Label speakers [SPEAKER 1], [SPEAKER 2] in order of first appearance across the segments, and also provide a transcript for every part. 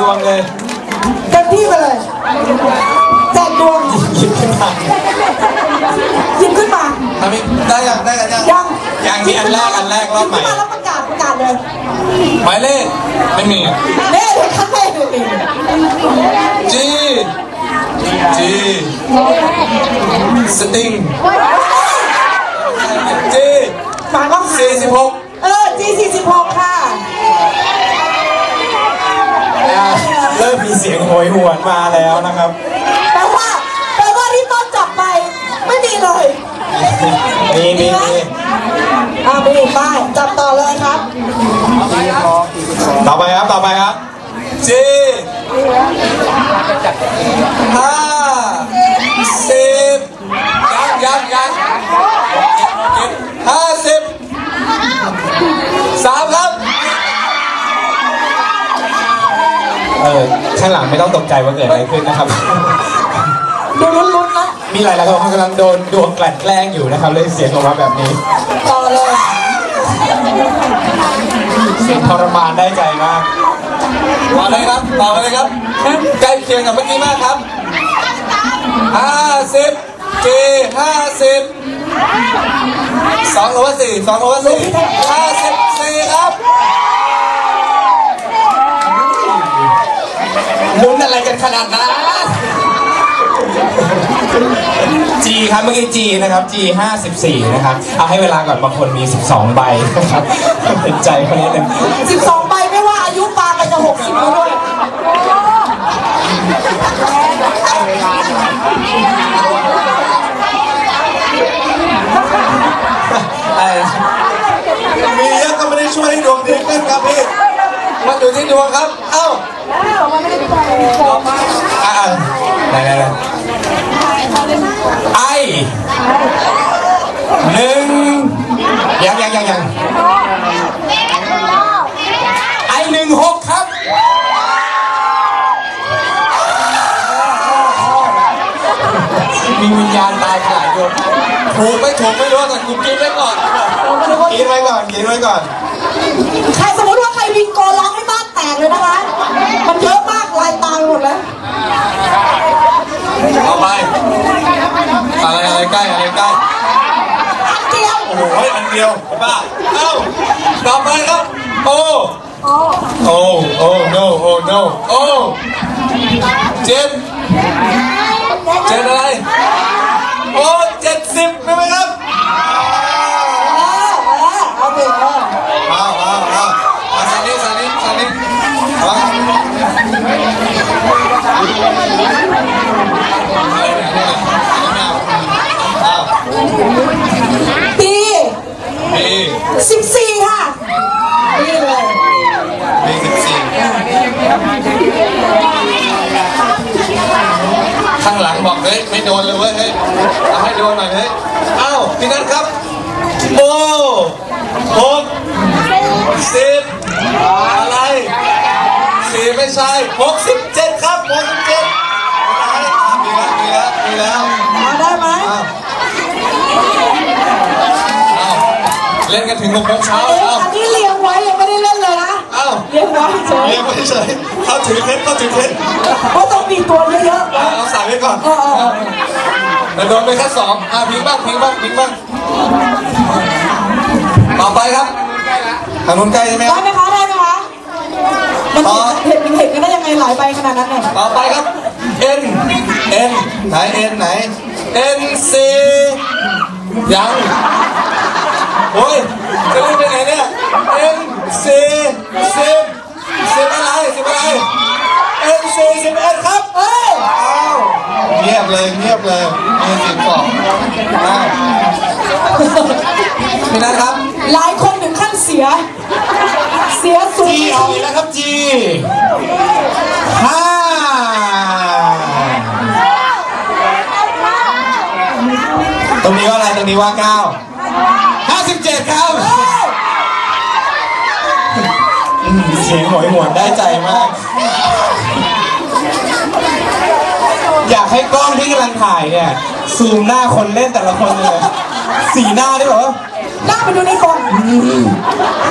[SPEAKER 1] ดวงเลย
[SPEAKER 2] เต็มที่ไปเลยแจกดวง
[SPEAKER 1] หยิบขึ้นมา
[SPEAKER 2] หยิบขึ้นมา
[SPEAKER 3] ทำไมได้ยังได้กันยัง
[SPEAKER 2] ยัง
[SPEAKER 1] อย่างที่อันแรกอันแรกรอบใหม่
[SPEAKER 2] ขึ้นมาแล้วประกาศประกาศเลย
[SPEAKER 1] หมายเลขไม่มี
[SPEAKER 2] เน่เลยข้างในเลย
[SPEAKER 1] จีจีสติงจี
[SPEAKER 2] มาก็หา
[SPEAKER 1] สี่สิบหก
[SPEAKER 2] เออ G46 ค่ะ
[SPEAKER 1] เริ่มมีเสียงโหยหวนมาแล้วนะครับ
[SPEAKER 2] แปลว่าแปลว่าที่ต้นจับไป ไม่มีเลย
[SPEAKER 1] มีมีมี
[SPEAKER 2] อ่าไม่มีป้ายจับต่อเลยครับ
[SPEAKER 1] ต่อไปครับ ต่อไปครับจีห้าสิบยังยังยังห้าสิบสามครับ เออ ข้างหลังไม่ต้องตกใจว่าเกิดอะไรขึ้นนะครับ
[SPEAKER 2] ดูลุ้นๆนะ
[SPEAKER 1] มีหลายๆคนกำลังโดนดวงกลั่นแกล้งอยู่นะครับเลยเสียงออกมาแบบนี้
[SPEAKER 2] ต่อเลย
[SPEAKER 1] เสียงทรมานได้ใจมากต่อเลยครับต่อเลยครับใกล้เคียงกับเมื่อกี้มากครับห้าสิบจีห้าสิบสองโลว่าสี่สองโลว่าสี่ห้าสิบสี่ครับ ขนาดนั้น G ครับเมื่อกี้ G นะครับ G 54นะครับเอาให้เวลาก่อนบางคนมี12ใบนะครับเห็นใจคนนี้เลย
[SPEAKER 2] 12ใบไม่ว่าอายุปาไปจะ60แล้วด้วย
[SPEAKER 1] ไอ้
[SPEAKER 3] มีเยอะก็ไม่ได้ช่วยให้ดวงดีขึ้นครับพี่
[SPEAKER 1] มันอยู่ที่ดวงครับ เอ้าอ่า ไหนไหนไหนไอหนึ่งยังยังยังยังไอหนึ่งหกครับมีวิญญาณตายหลายดวงถูกไม่ถูกไม่รู้แต่กูกินไว้ก่อนกินไว้ก่อนกินไว้ก่อน
[SPEAKER 2] ใครสมมติว่าใครบิงโกร้อง กเลยนะคะ มันเยอะมากลายตายหมดแล้ว
[SPEAKER 1] ต่อไปอะไรอะไรใกล้อะไรใกล้
[SPEAKER 2] อันเดียว
[SPEAKER 1] โอ้โหอันเดียวป้าเอ้าต่อไปครับโอ้โอ้โอ้ no โอ้ no โอ้เจ็ดเจ็ดอะไร โอ้เจ็ดสิบใช่ไหมครับ
[SPEAKER 2] เออเออเอาเด็กเออ
[SPEAKER 1] เอาเอาเอาเอาสันนิษสันนิษสันนิษเอาเอา
[SPEAKER 2] ปี
[SPEAKER 1] ปี
[SPEAKER 2] 14 ค่ะ นี่เลย
[SPEAKER 1] ปีสิบสี่ ข้างหลังบอกเฮ้ยไม่โดนเลยเว้ยเฮ้ยเอาให้โดนหน่อยเฮ้ยเอ้าพี่นัทครับโอ้หกสิบอะไรสี่ไม่ใช่หกสิบเจ็ดครับหกสิบเจ็ดมีแล้วมีแล้วมีแล้ว
[SPEAKER 2] มาได้ไหม
[SPEAKER 1] เอ้าเอ้าเล่นกันถึงหกโมงเช้า
[SPEAKER 2] เอ๊ะ
[SPEAKER 1] เอ้า
[SPEAKER 2] อันนี้เลี้ยงไว้ยังไม่ได้เล่นเลยนะ
[SPEAKER 1] เอ้า
[SPEAKER 2] เลี้ยงไว้เฉย
[SPEAKER 1] เรียกไม่เฉยเขาถือเพชรเขาถือเพชร
[SPEAKER 2] เพราะต้องมีตัวเยอะ
[SPEAKER 1] เอาเอาใส่ไว้ก่อน
[SPEAKER 2] ๆเออเออ
[SPEAKER 1] แต่โดนไปแค่สองอะพิงบ้างพิงบ้างพิงบ้างต่อไปครับทางนู้นใกล้ใช่ไหมค
[SPEAKER 2] ได้
[SPEAKER 1] รับ
[SPEAKER 2] ไหมคะได้ไหมคะมันเห็นเห็นเห็นกันได้ยังไงหลายใบขนาดนั้นเนี่ย
[SPEAKER 1] ต่อไปครับ N N ไหน N ไหน N C ยังโอ้ยจะเล่นไปไหนเนี่ย N C สิบสิบ อะไรสิบอะไร N C สิบเอ็ดครับ
[SPEAKER 2] เอ้ย
[SPEAKER 1] อ้าวเงียบเลยเงียบเลยมีสิบสองอ้าวพี่นัทครับ
[SPEAKER 2] หลายคนถึงขั้นเสีย เสียสูง
[SPEAKER 1] จีออกอีกแล้วครับจีห้าตรงนี้ว่าอะไรตรงนี้ว่าเก้าห้าสิบเจ็ดครับอืม เสียงหอยหวนได้ใจมาก อยากให้กล้องที่กำลังถ่ายเนี่ยซูมหน้าคนเล่นแต่ละคนเลยสีหน้าได้แบบว่า
[SPEAKER 2] หน้าไปดูในกล่อง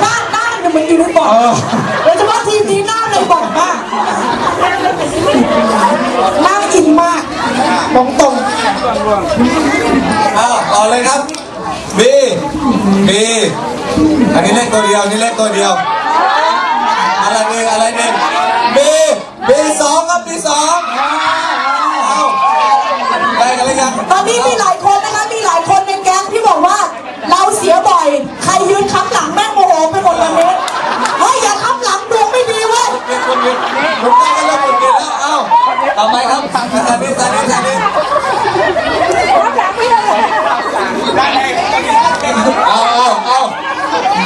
[SPEAKER 2] หน้าหน้าเนี่ยมันอยู่ในบ่อนโดยเฉพาะทีมนี้หน้าในบ่อนมากน่ากินมากบอกตรง
[SPEAKER 1] อ้าวต่อเลยครับบีบีอันนี้เลขตัวเดียวอันนี่เลขตัวเดียวอะไรห นึ่งอะไรหนึ่งบีบีสองครับบีสองเอาได้กันเลยยัง
[SPEAKER 2] ตอนนี้มีหลายคนนะคะ มีหลายคนในแก๊งที่บอกว่า เราเสียบ่อย ใครยืนค้ำหลังแม่งโมโหไปหมดวันนี้เฮ้ยอย่าค้ำหลังดวงไม่ดีเว้ย
[SPEAKER 1] เป็นคนเดียวผมได้กันแล้วคนเดียวแล้วเอ้าต่อไปครับทางทางนี้ทางนี้ทางนี้เอาเอาเอา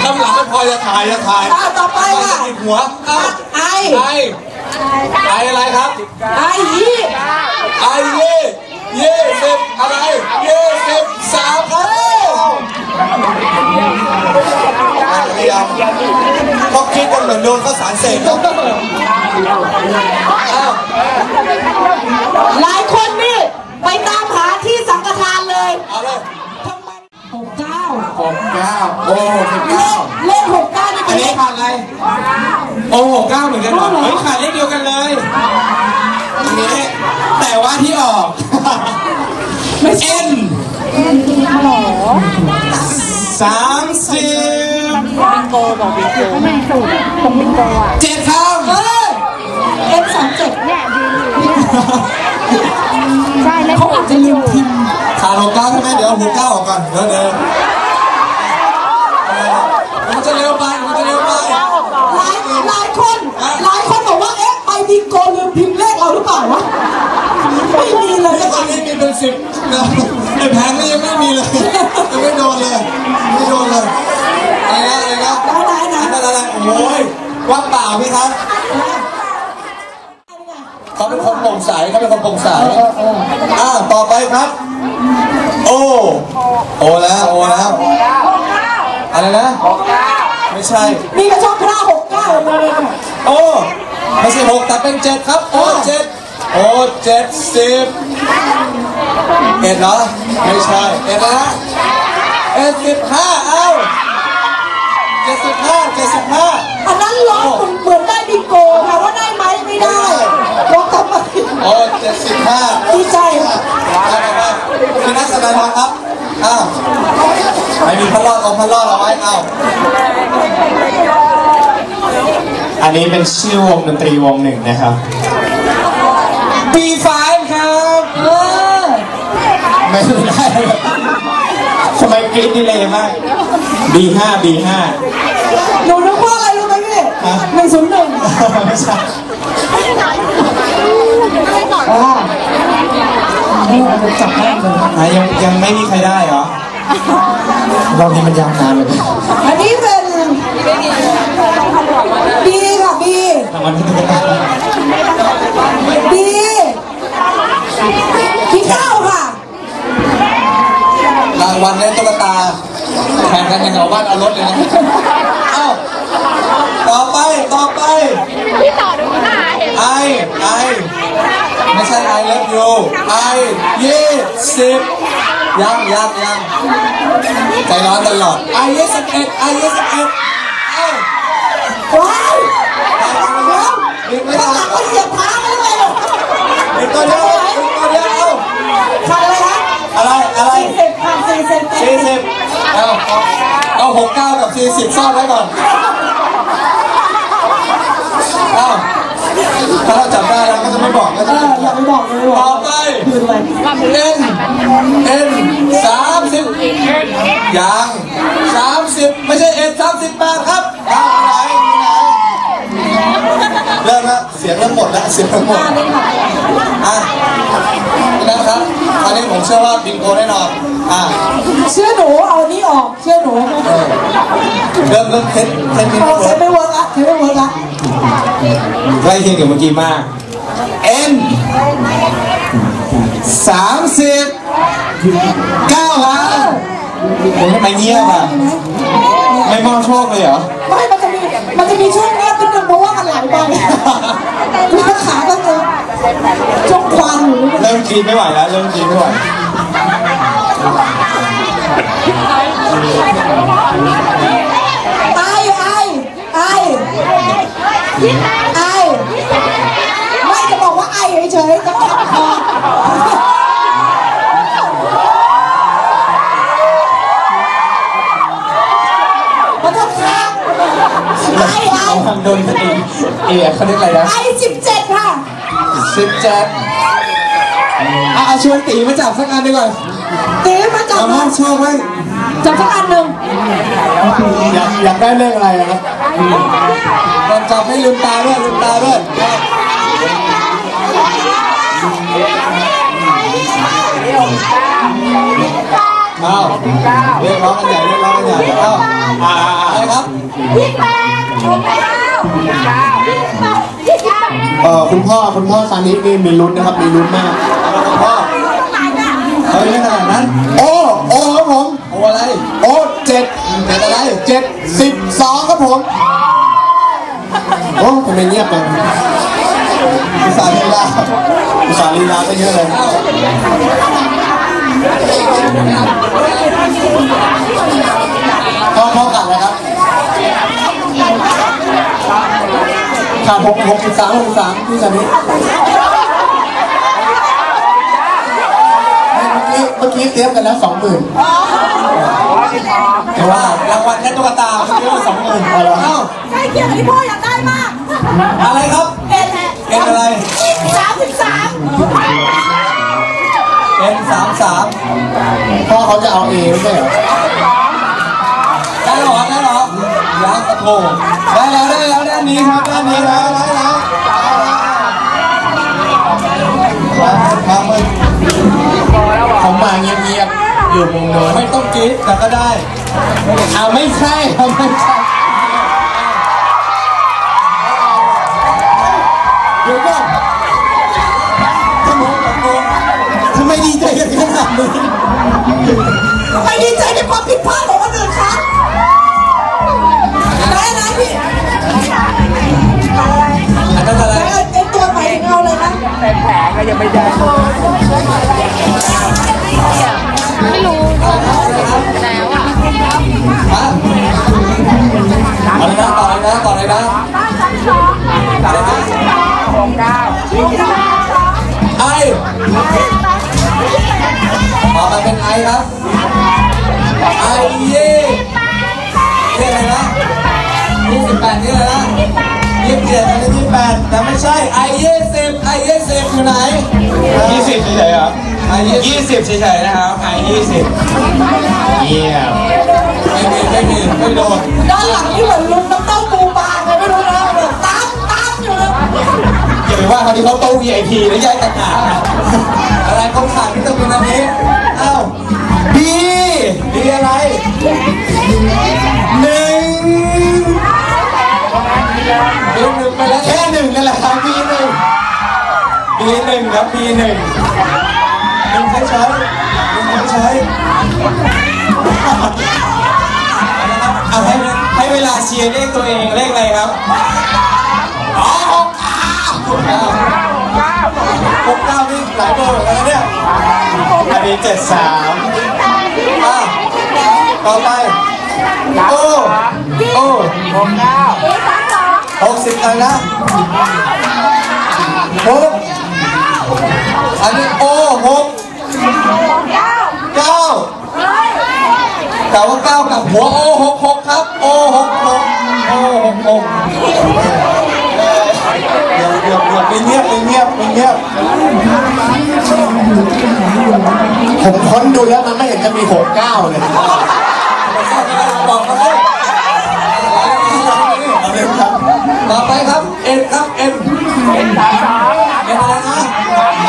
[SPEAKER 1] ข้างหลังไม่พอจะถ่ายจะถ่าย
[SPEAKER 2] อ่าต่อไปค่ะ
[SPEAKER 1] ติดหัวเอ้า
[SPEAKER 2] ไอ
[SPEAKER 1] ไอไออะไรครับ
[SPEAKER 2] ไอยี่
[SPEAKER 1] ไอเย่เย่สิบอะไรเย่สิบสามครับต้องคิดกันเหมือนโดนข้าวสารเสกครับอ้าว
[SPEAKER 2] หลายคนนี่ ไปตามหาที่สังฆทานเลย
[SPEAKER 1] เอาเลย
[SPEAKER 2] ทำไมหกเก้า
[SPEAKER 1] หกเก้าโอ้หก
[SPEAKER 2] เล
[SPEAKER 1] เก้า
[SPEAKER 2] ขเลขหกเก้านี่
[SPEAKER 1] อั
[SPEAKER 2] เป็นนเล
[SPEAKER 1] นี้
[SPEAKER 2] ข
[SPEAKER 1] ขาดอะไร โอ้หกเก้าเหมือนกันเหรอเฮ้ยขาดเลขเดียวกันเลยอันนี้แต่ว่าที่ออก
[SPEAKER 2] ไม่ใช่
[SPEAKER 1] เอ็นสามสิบ
[SPEAKER 4] โกบอกบิงโกทำไมสูตรของบิงโกอะ
[SPEAKER 1] เจ็ดค
[SPEAKER 2] เออเอ็มสามเจ็ด
[SPEAKER 4] เนี่ยดีอยู่ใช่เลข
[SPEAKER 2] เขาอาจจะลืมพิมพ์ำ
[SPEAKER 1] ขาดหกเก้าใช่ไหมเดี๋ยวเอาหกเก้าออกก่อนเดี๋ยวเดี๋ยว
[SPEAKER 2] ราหรือเปล่าวะไม่มีเลย
[SPEAKER 1] ตอนนี้มีเป็นสิบนะในแผงนี่ยังไม่มีเลยยังไม่โดนเลยไม่โดนเลยอะไรนะอะไรนะ
[SPEAKER 2] ไหนไหน
[SPEAKER 1] อะไรอะไรโอ้ยว่างเปล่าไหมครับเขาเป็นคนโปร่งใสเขาเป็นคนโปร่งใสอ่าต่อไปครับ โอโอแล้วโอแล้วอะไรนะไม่ใช่
[SPEAKER 2] มีกระช่องพระหกเก้าเลย
[SPEAKER 1] โอ้ไม่ใช่หกแต่เป็นเจ็ดครับโอ้เจ็ด โอ้เจ็ดสิบเอ็ดเหรอ ไม่ใช่เอ็ดนะเอ็ดสิบห้าเอ้าเจ็ดสิบห้าเจ็ดสิบห้า
[SPEAKER 2] อันนั้นร้องเหมือนเหมือนได้บิงโกค่ะว่าได้ไหมไม่ได้ร้องทำไม
[SPEAKER 1] โอ้เจ็ดสิบห้า
[SPEAKER 2] ดีใจ
[SPEAKER 1] คือนักแสดงครับอ้าวไม่มีพันรอดเอาพันรอดเอาไว้เอ้า
[SPEAKER 5] อันนี้เป็นชื่อวงดนตรีวงหนึ่งนะครับ
[SPEAKER 1] B5 ครับ
[SPEAKER 2] เออ
[SPEAKER 5] ไม่ได้ทำไมกรี๊ดดีเลยมาก B5 B5
[SPEAKER 2] หนูนึกว่าอะไรรู้ไหมพี่
[SPEAKER 5] ฮะ
[SPEAKER 2] หนึ่งศูนย์หนึ่ง
[SPEAKER 5] ไม่ใช่
[SPEAKER 2] อ่าเออจับได้เลย
[SPEAKER 5] อะยังยังไม่มีใครได้เหรอรอบนี้มันยาวนานเลย
[SPEAKER 2] อันนี้เป็นบีค่ะบี
[SPEAKER 5] รางวัลที่หนึ่ง
[SPEAKER 2] บี พี่เก้าค่ะ
[SPEAKER 1] รางวัลเนี่ยตุ๊กตาแข่งกันยังเอาบ้านเอารถเลยนะเอ้าต่อไปต่อไป
[SPEAKER 4] พี่ต่อดูหน้าเห็น
[SPEAKER 1] ไอไอไม่ใช่ไอเลิฟยูไอยี่สิบยังยังยังใจร้อนตลอดไอยี่สิบเอ็ดไอยี่สิบเอ็ดเอ้า
[SPEAKER 2] ว้าวแล้ว
[SPEAKER 1] อีกไม่
[SPEAKER 2] ข้างห
[SPEAKER 1] ทั
[SPEAKER 2] ลั
[SPEAKER 1] น
[SPEAKER 2] งก็เหยียบเท้าไปเลย
[SPEAKER 1] อีกตัวเดียวอีกตัวเดียวเอ้า
[SPEAKER 2] ขาดอะไรคะ
[SPEAKER 1] อะไรอะไร
[SPEAKER 2] สี่สิบขาดสี่สิบ
[SPEAKER 1] สี่สิบเอาเอาหกเก้ากับสี่สิบซ่อนไว้ก่อนเอาถ้าเราจับได้เราก็จะไม่บอกก็
[SPEAKER 2] เอ
[SPEAKER 1] จะ
[SPEAKER 2] ออย่าไปบอกเลย
[SPEAKER 1] ต่
[SPEAKER 2] ว่า
[SPEAKER 1] อไป
[SPEAKER 2] คืนเลย
[SPEAKER 1] เอ็นเอ็นสามสิบยังสามสิบไม่ใช่เอ็นสามสิบแปดครับทางไหนเริ่มแล้วเสียงเริ่มหมดแล้วเสียงเริ่มหมดอะ นะครับคราวนี้ผมเชื่อว่าบิงโกแน่นอนอะ
[SPEAKER 2] เชื่อหนูเอาอันนี้ออกเชื่อหนู
[SPEAKER 1] เริ่มเริ่มเทสเทสนิด
[SPEAKER 2] เอา
[SPEAKER 1] นึ
[SPEAKER 2] ใช้
[SPEAKER 1] ง
[SPEAKER 2] ไม่เวิร์กละใช้ไม่เวิร์กละ
[SPEAKER 5] ใกล้เคียงกับเมื่อกี้มาก
[SPEAKER 1] เอ็น
[SPEAKER 5] สามสิบเก้าล้านผมทำไมเงียบอะ ไม่มอบโชคเลยเหรอ
[SPEAKER 2] ไม่มันจะมีมันจะมีช่วงแรกนิดนึงเพราะว่ามันไหลไปแล้วขาก็ จะช่วงควันหนู
[SPEAKER 5] เริ่มกรีดไม่ไหวแล้วเริ่มกรีดไม่ไหว
[SPEAKER 2] ไอไอ้ไอ้ไอ้ไม่จะบอกว่าไอ้เฉยๆจะขับคอบไอไอ
[SPEAKER 1] ทางโดนสติเอ๋เขาเรียกอะไรนะ
[SPEAKER 2] ไอ้สิบเจ็ด
[SPEAKER 1] สิบเจ็ดอะเอาชวนตีมาจับสักอันดีกว่า
[SPEAKER 2] ตีมาจับ
[SPEAKER 1] เอา
[SPEAKER 2] มา
[SPEAKER 1] มาชอบไหม
[SPEAKER 2] จับสักอันหนึ่ง
[SPEAKER 1] อยากอยากได้เลขอะไรนะครับก่อนจับให้ลืมตาด้วยลืมตาด้วยอ้าวเรียกร้องกันใหญ่เรียกร้องกันใหญ่อ้าวอ่าอะไรครับ
[SPEAKER 3] เเอ่อคุณพ่อคุณพ่อซานินี่มีลุ้นนะครับมีลุ้นมาก
[SPEAKER 1] พ่อเฮ้ยไม่ขนาดนั้น
[SPEAKER 3] โอ้โอ้ครับผม
[SPEAKER 1] โอ้อะไร
[SPEAKER 3] โอ้เจ็ด
[SPEAKER 1] เป็นอะไร
[SPEAKER 3] เจ็ดสิบสองครับผมโอ้ทำไมเงียบจัง
[SPEAKER 1] อุตสาห์ลีลา
[SPEAKER 3] อุตสาห์ลีลาไปเยอะเลย พ่อพ่อกัดเลยครับ ขาดหกหกสิบสามหกสิบสามพี่ซานิเมื่อกี้เมื่อกี้เตรียมกันแล้วสองหมื่น
[SPEAKER 1] แต่ว่ารางวัลแค่ตุ๊กตาเมื่อกี้ว่าสองหมื่นเอ้า
[SPEAKER 2] ใช่เกี่ยวกับที่พ่ออยากได้มาก
[SPEAKER 1] อะไรครับ
[SPEAKER 2] เป็นแหละ
[SPEAKER 1] เป็นอะไร
[SPEAKER 2] สามสิบสาม
[SPEAKER 1] เป็นสามสาม
[SPEAKER 3] พ่อเขาจะเอาเอไม่ใช่เหรอ
[SPEAKER 1] ได้หรอได้หรอยังตะโกไานนี้ครับด้านนี้แล้วได้แล้วมามึง
[SPEAKER 3] ผมมาเงียบๆอยู่มุมโน้น
[SPEAKER 1] ไม่ต้องกรี๊ดแต่ก็ได้
[SPEAKER 3] อ่าไม่ใช่ครับไม่ใช่เดี๋ยวก่อนทำไมทำไมดีใจกันขนาดนี้
[SPEAKER 2] ไม่ดีใจในความผิดพลาดของคนอื่นครับได้นะพี่ เลก็ยนะ
[SPEAKER 6] ไม่รู้แล้วอะ
[SPEAKER 1] ฮะอะไรนะต่อเลยนะต่อเลยนะอะไรนะไอต่อมาเป็นไอครับไอเย่เย่อะไรนะยี่สิบแปดนี่เลยนะยี่สิบเจ็ดนนี้ยี่สิบแปดแต่ไม่ใช่ไอเย่สิบ อเย่สิบอยู่ไหน
[SPEAKER 3] ยี่สิบเฉยๆครับ
[SPEAKER 1] ไอยี่สิบเฉยๆนะครับไอยี่สิบ
[SPEAKER 3] เยี่ยม
[SPEAKER 1] ไม่มีไม่มีไม่โดน
[SPEAKER 2] ด้านหลังนี่เหมือนลุงน้ำเต้าปูปลาไงไม่รู้นะแบบตามตามอยู่เลย
[SPEAKER 1] อย่าไปว่าเขาที่เขาโต๊ะ VIP แล้วแยกต่างหากอะไรเขาขาดวิตามินอันนี้เอ้าบีบีอะไรหนึ่งบีหนึ่งไปแล้ว
[SPEAKER 3] แค่หนึ่งนั่นแหละครับพี่หนึ่ง
[SPEAKER 1] บีหนึ่งครับบีหนึ่งหนึ่งใช้ใช้หนึ่งใช้ใช้เอาให้ให้เวลาเชียร์เลขตัวเองเลขอะไรครับอ๋อหกเก้าหกเก้าหกเก้านี่หลายเบอร์เหมือนกันนะเนี่ย
[SPEAKER 3] อันนี้เจ็ดสาม
[SPEAKER 1] อะต่อไปโอ้โอ้หกสิบอันละหก อันนี้โอ้หกเก้าแต่ว่าเก้ากับหัวโอ้หกหกครับโอ้หกหกโอ้หกหกเดี๋ยวเดี๋ยวเดี๋ยวไม่เงียบไม่เงียบไม่เงียบ
[SPEAKER 3] ผมค้นดูแล้วมันไม่เห็นจะมีหกเก้าเลย
[SPEAKER 1] บอกมาเลย
[SPEAKER 3] เอาเลยครับ
[SPEAKER 1] ต่อไปครับเอ็นครับเอ็นเอ็นสามสามเอ็นอะไรนะ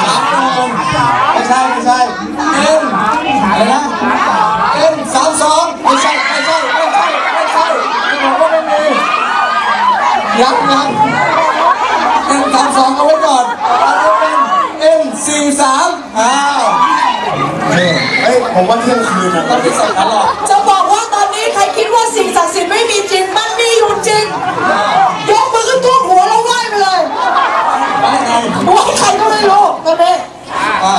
[SPEAKER 1] สามหนึ่งไม่ใช่ไม่ใช่เอ็นอะไรนะเอ็นสามสองไม่ใช่ไม่ใช่ไม่ใช่ไม่ใช่จะบอกว่าไม่มี ยังยังเอ็นสามสองเอาไว้ก่อนเอาเป็นเอ็นสี่สามอ้าว
[SPEAKER 3] เฮ้ยผมว่าเที่ยงคืนนะ
[SPEAKER 1] ต้องไปใส่ตลอด
[SPEAKER 2] จะบอกว่าตอนนี้ใครคิดว่าสิ่งศักดิ์สิทธิ์ไม่มีจริง มันมีอยู่จริง ยกมือขึ้นท่วมหัวแล้วไหว้ไปเลย
[SPEAKER 1] ไปไง
[SPEAKER 2] ไหว้ใครก็ไม่รู้ตอนนี้
[SPEAKER 1] อ่า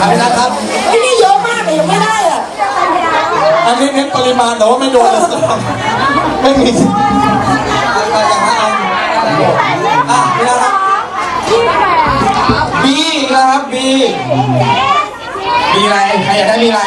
[SPEAKER 1] อะไรนะครับ
[SPEAKER 2] ไอ้นี่เยอะมากแต่ยังไม่ได้อะ
[SPEAKER 1] อันนี้เน้นปริมาณแต่ว่าไม่โดนเลยไม่มี ปี
[SPEAKER 5] มีอะไร ใครอยากได้มีอะไร